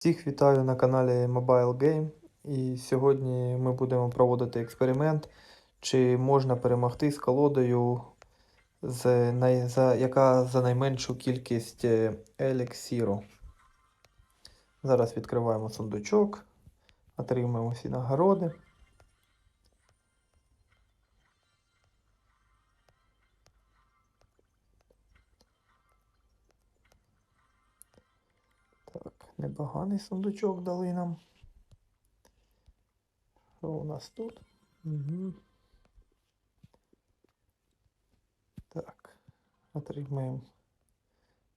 Всіх вітаю на каналі Mobile Game. І сьогодні ми будемо проводити експеримент, чи можна перемогти з колодою, з, най, за, яка за найменшу кількість е, еліксіру. Зараз відкриваємо сундучок, отримаємо всі нагороди. Непоганий сундучок дали нам. Що у нас тут? Угу. Так, отримаємо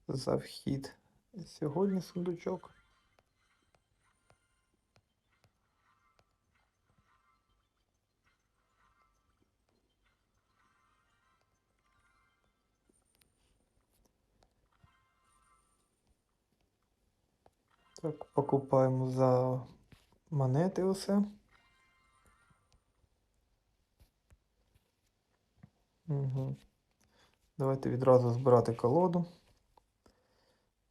за вхід сьогодні сундучок. Так, покупаємо за монети усе. Угу. Давайте відразу збирати колоду.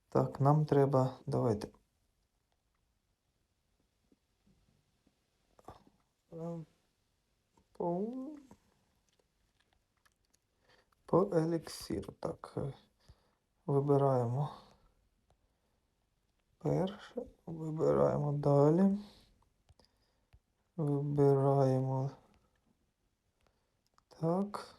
Так, нам треба. Давайте. По, по еліксиру. Так. Вибираємо. Перше. Вибираємо далі. Вибираємо. Так.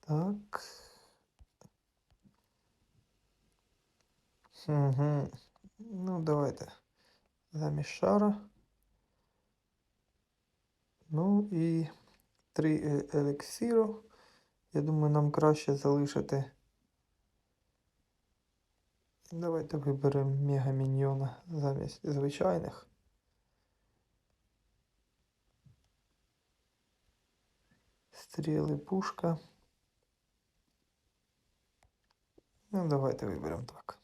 Так. Угу. Ну, давайте. Замість шара. Ну і три е- елексіру. Я думаю, нам краще залишити. Давайте виберемо мегаміньйона замість звичайних. Стріли, пушка. Ну, давайте виберемо так.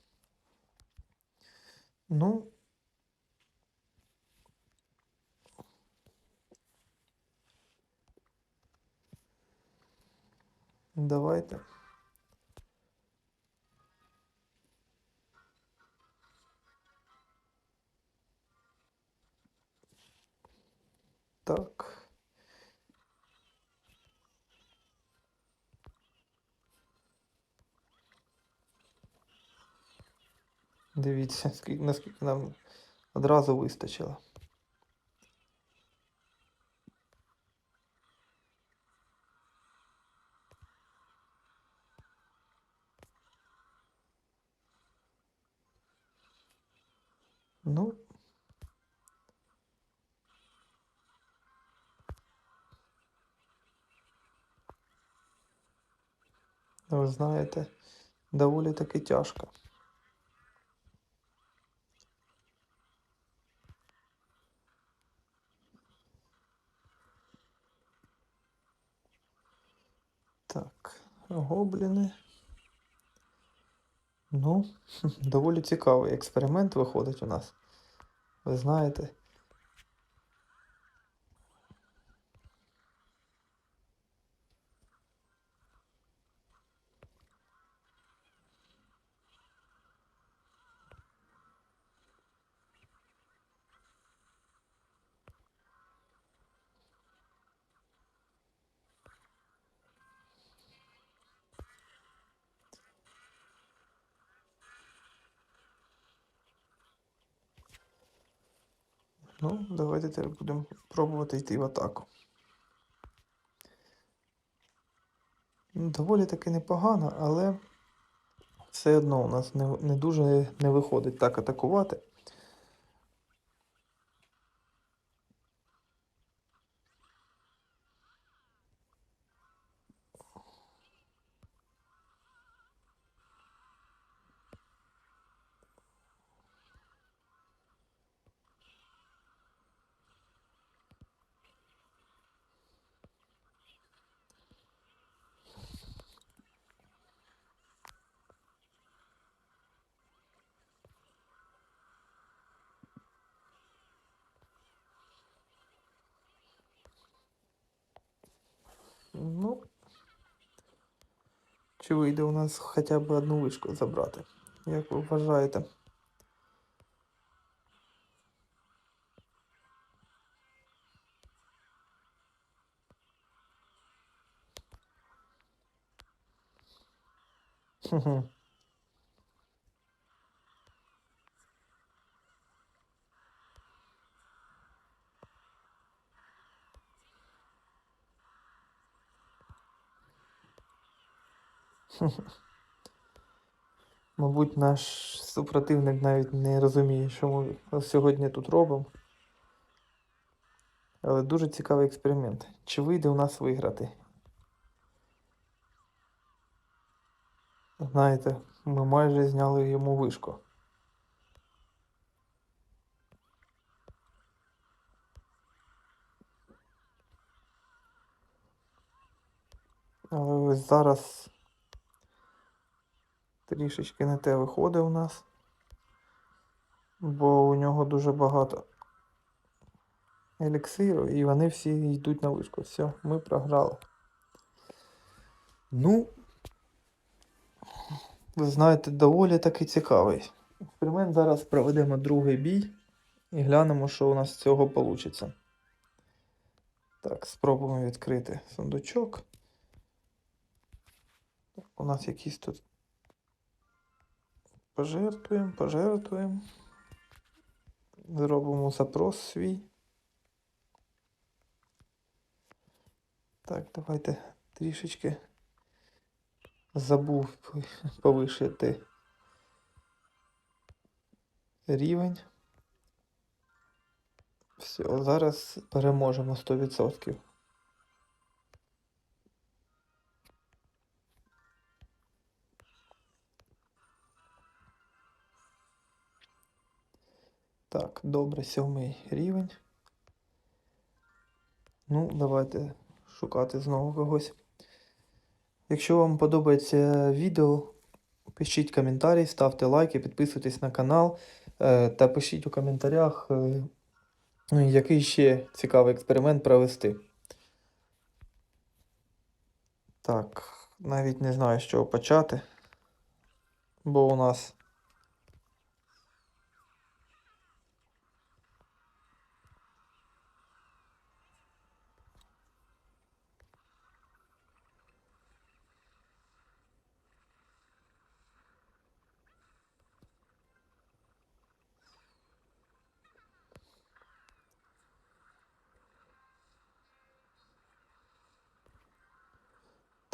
Ну. Давайте. Так. Дивіться, скільки, наскільки нам одразу вистачило. Ви знаєте, доволі таки тяжко. Так, гобліни. Ну, доволі цікавий експеримент виходить у нас. Ви знаєте. Ну, давайте тепер будемо пробувати йти в атаку. Ну, Доволі таки непогано, але все одно у нас не, не дуже не виходить так атакувати. Ну. Чи вийде у нас хоча б одну вишку забрати? Як ви вважаєте? Хе-хе. Мабуть, наш супротивник навіть не розуміє, що ми сьогодні тут робимо. Але дуже цікавий експеримент. Чи вийде у нас виграти? Знаєте, ми майже зняли йому вишку. Але ось зараз трішечки не те виходить у нас, бо у нього дуже багато еліксиру, і вони всі йдуть на вишку. Все, ми програли. Ну, ви знаєте, доволі таки цікавий. Експеримент зараз проведемо другий бій і глянемо, що у нас з цього вийде. Так, спробуємо відкрити сундучок. У нас якісь тут пожертвуємо, пожертвуємо. Зробимо запрос свій. Так, давайте трішечки забув повишити рівень. Все, зараз переможемо 100%. Так, добре, сьомий рівень. Ну, давайте шукати знову когось. Якщо вам подобається відео, пишіть коментарі, ставте лайки, підписуйтесь на канал е, та пишіть у коментарях, е, який ще цікавий експеримент провести. Так, навіть не знаю, з чого почати, бо у нас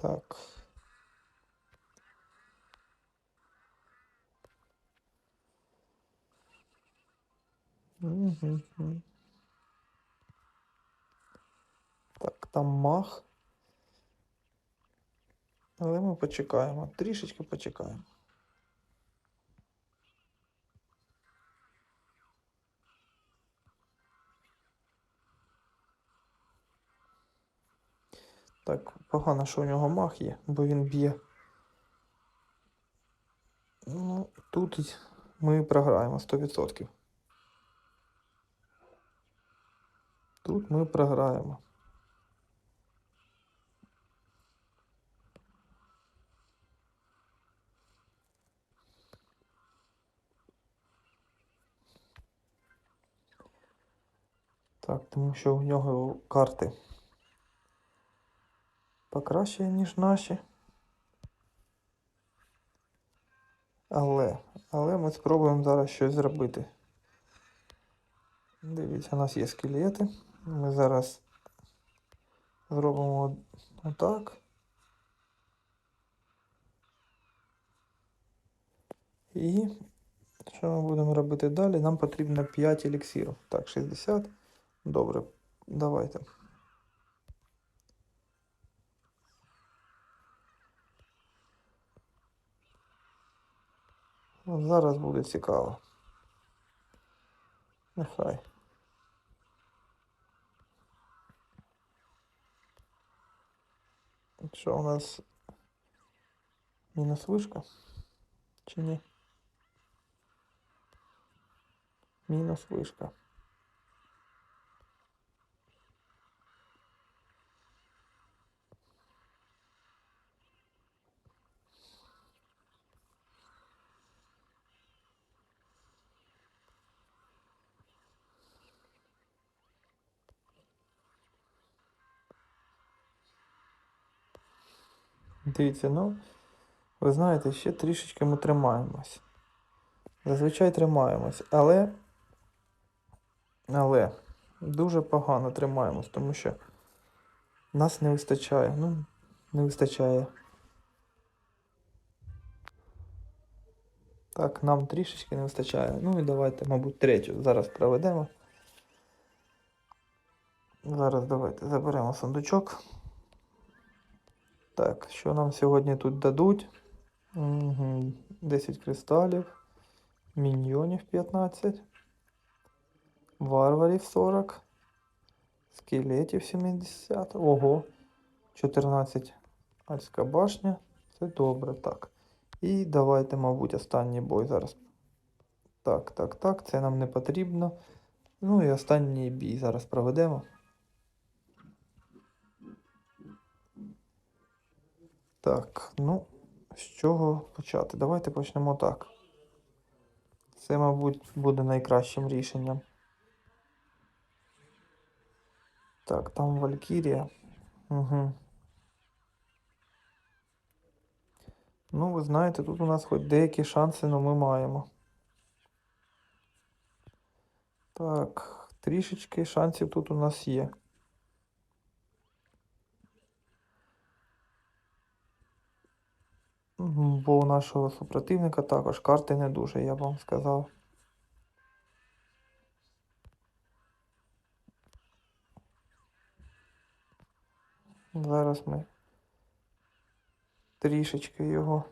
Так. Мгм. Так, там мах. Але ми почекаємо. Трішечки почекаємо. Так, погано, що у нього мах є, бо він б'є. Ну, тут ми програємо 100%. Тут ми програємо. Так, тому що у нього карти покраще, ніж наші. Але, але ми спробуємо зараз щось зробити. Дивіться, у нас є скелети. Ми зараз зробимо отак. І що ми будемо робити далі? Нам потрібно 5 еліксирів. Так, 60. Добре, давайте. Зараз буде цікаво. Нехай. Якщо у нас мінус вишка? Чи ні? Мінус вишка. Дивіться, ну, ви знаєте, ще трішечки ми тримаємось. Зазвичай тримаємось, але. Але дуже погано тримаємось, тому що нас не вистачає. Ну, не вистачає. Так, нам трішечки не вистачає. Ну і давайте, мабуть, третю зараз проведемо. Зараз давайте заберемо сундучок. Так, що нам сьогодні тут дадуть? Угу. 10 кристалів, міньйонів 15, варварів 40, скелетів 70. Ого, 14 альська башня. Це добре, так. І давайте, мабуть, останній бой зараз. Так, так, так, це нам не потрібно. Ну і останній бій зараз проведемо. Так, ну, з чого почати? Давайте почнемо так. Це, мабуть, буде найкращим рішенням. Так, там Валькірія. Угу. Ну, ви знаєте, тут у нас хоч деякі шанси, але ми маємо. Так, трішечки шансів тут у нас є. Бо у нашого супротивника також карти не дуже, я б вам сказав. Зараз ми трішечки його,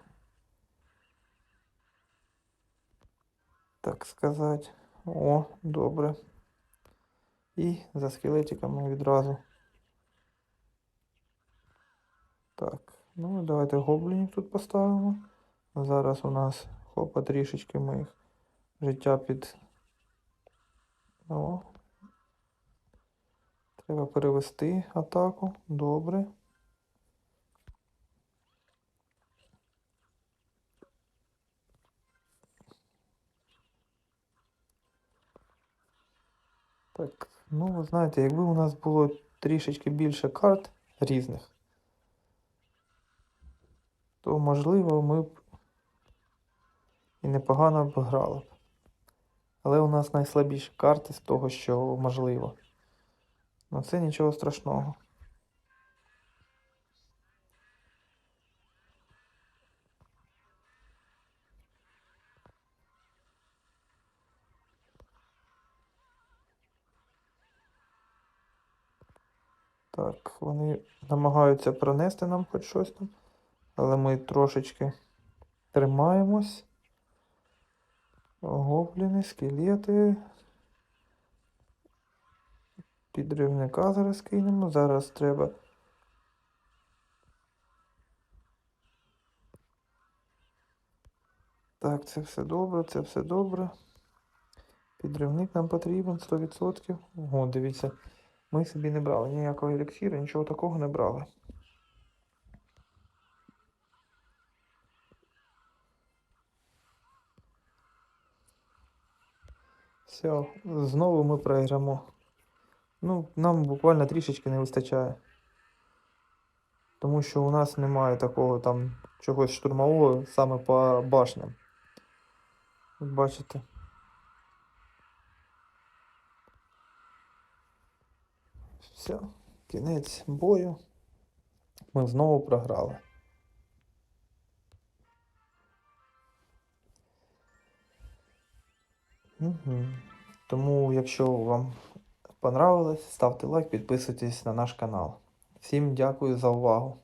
так сказати. О, добре. І за скелетиками відразу. Так, ну давайте гоблінів тут поставимо. Зараз у нас хопа трішечки ми їх життя під. О. Треба перевести атаку. Добре. Так, ну ви знаєте, якби у нас було трішечки більше карт різних, то можливо ми б і непогано б грали б. Але у нас найслабіші карти з того, що можливо. Ну це нічого страшного. Так, вони намагаються пронести нам хоч щось там, але ми трошечки тримаємось. Гобліни, скелети. Підривника зараз кинемо. Зараз треба. Так, це все добре, це все добре. Підривник нам потрібен 100%. Ого, дивіться, ми собі не брали ніякого еліксіру, нічого такого не брали. Все, знову ми програємо. Ну, нам буквально трішечки не вистачає. Тому що у нас немає такого там чогось штурмового саме по башням. От Бачите. Все, кінець бою. Ми знову програли. Угу. Тому, якщо вам понравилось, ставте лайк, підписуйтесь на наш канал. Всім дякую за увагу.